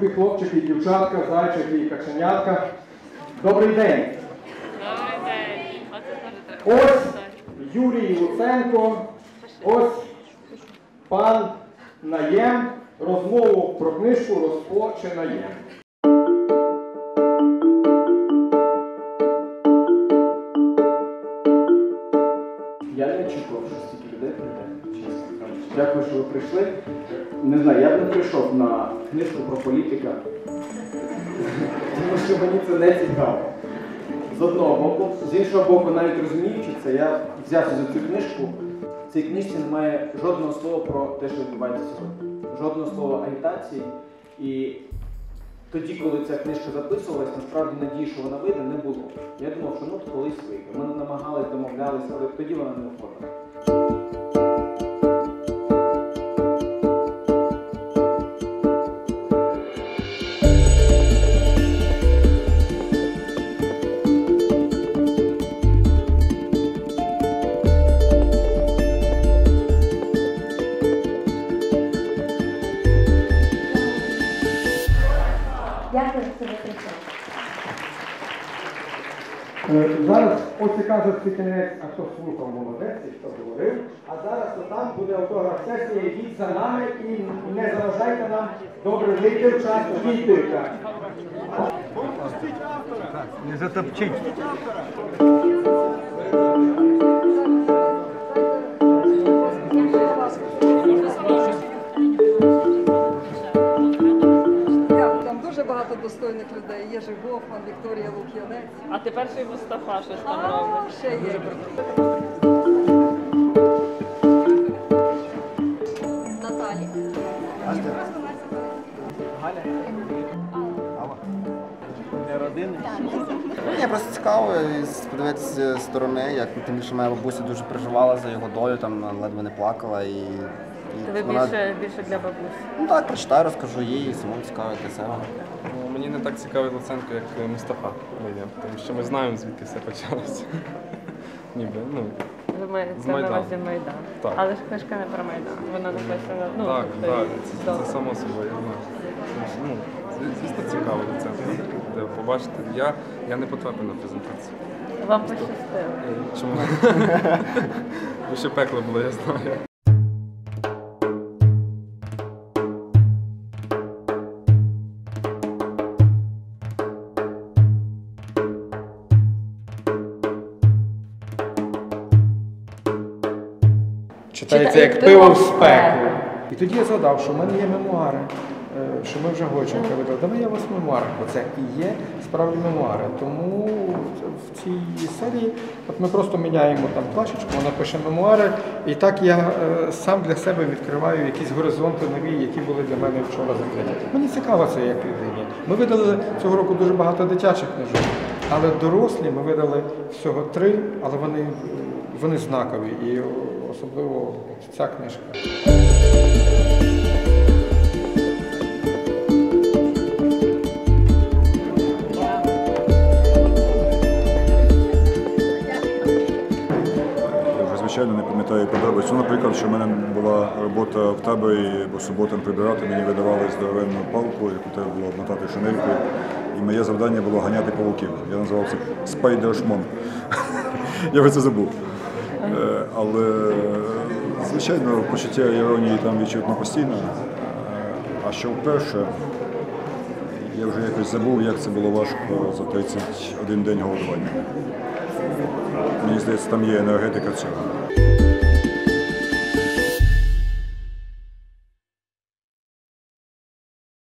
любі хлопчики і дівчатка, зайчики і каченятка. Добрий день! Добрий день. Ось Юрій Луценко, ось пан Наєм. Розмову про книжку розпочинає. Я не очікував, що стільки людей прийде. Дякую, що ви прийшли. Не знаю, я б не прийшов на книжку про політика, тому що мені це не цікаво. З одного боку, з іншого боку, навіть розуміючи це, я взявся за цю книжку. В цій книжці немає жодного слова про те, що відбувається сьогодні. Жодного слова агітації. І тоді, коли ця книжка записувалась, насправді надії, що вона вийде, не було. Я думав, що ну колись вийде. Ми намагалися, домовлялися, але тоді вона не виходила. Дякую, що ви прийшли. Е, Зараз ось і каже кінець, а хто слухав молодець, і хто говорив. А зараз то там буде автограф сесія, йдіть за нами і не заважайте нам добре вийти в час дійти. так. Не затопчіть. Дякую. Достойних людей. Єжи Гофман, Вікторія Лук'янець. А тепер ще й Мустафа щось там робить. Ще є. Наталі. Не родини. Мені просто цікаво подивитися зі сторони, як тим більше моя бабуся дуже переживала за його долю, там ледве не плакала і. і Ви вона- більше, більше для бабусі. Ну так, прочитаю, розкажу їй, і самому цікаво для себе. Мені не так цікавий Луценко, як е, Мустафа Лея, тому що ми знаємо, звідки все почалося. Ніби, ну, Ви маєте З на Майдану. увазі Майдан. Так. Але ж книжка не про Майдан. Вона написана, ну, так, тобто, так, це, добре. це само собою, я знаю. Ну, зв- звісно, цікаво Луценко, де побачити. Я, я не потрапив на презентацію. Вам пощастило. Чому? Бо ще пекло було, я знаю. Читається як пиво в спеку. І тоді я згадав, що в мене є мемуари, е, що ми вже Гойченка видали. Давай я вас мемуари, бо це і є справді мемуари. Тому в цій серії от ми просто міняємо там плашечку, вона пише мемуари, і так я е, сам для себе відкриваю якісь горизонти нові, які були для мене вчора закриті. Мені цікаво це як людині. Ми видали цього року дуже багато дитячих книжок, але дорослі ми видали всього три, але вони, вони знакові. І особливо ця книжка. Звичайно не пам'ятаю подробиць. Ну, наприклад, що в мене була робота в таборі, бо суботам прибирати, мені видавали здоровенну палку, яку треба було обмотати шинелькою. І моє завдання було ганяти павуків. Я називав це спайдершмон. Я вже це забув. Е, Але, звичайно, почуття іронії там відчутно постійно. Е, А що вперше, я вже якось забув, як це було важко за 31 день голодування. Мені здається, там є енергетика цього.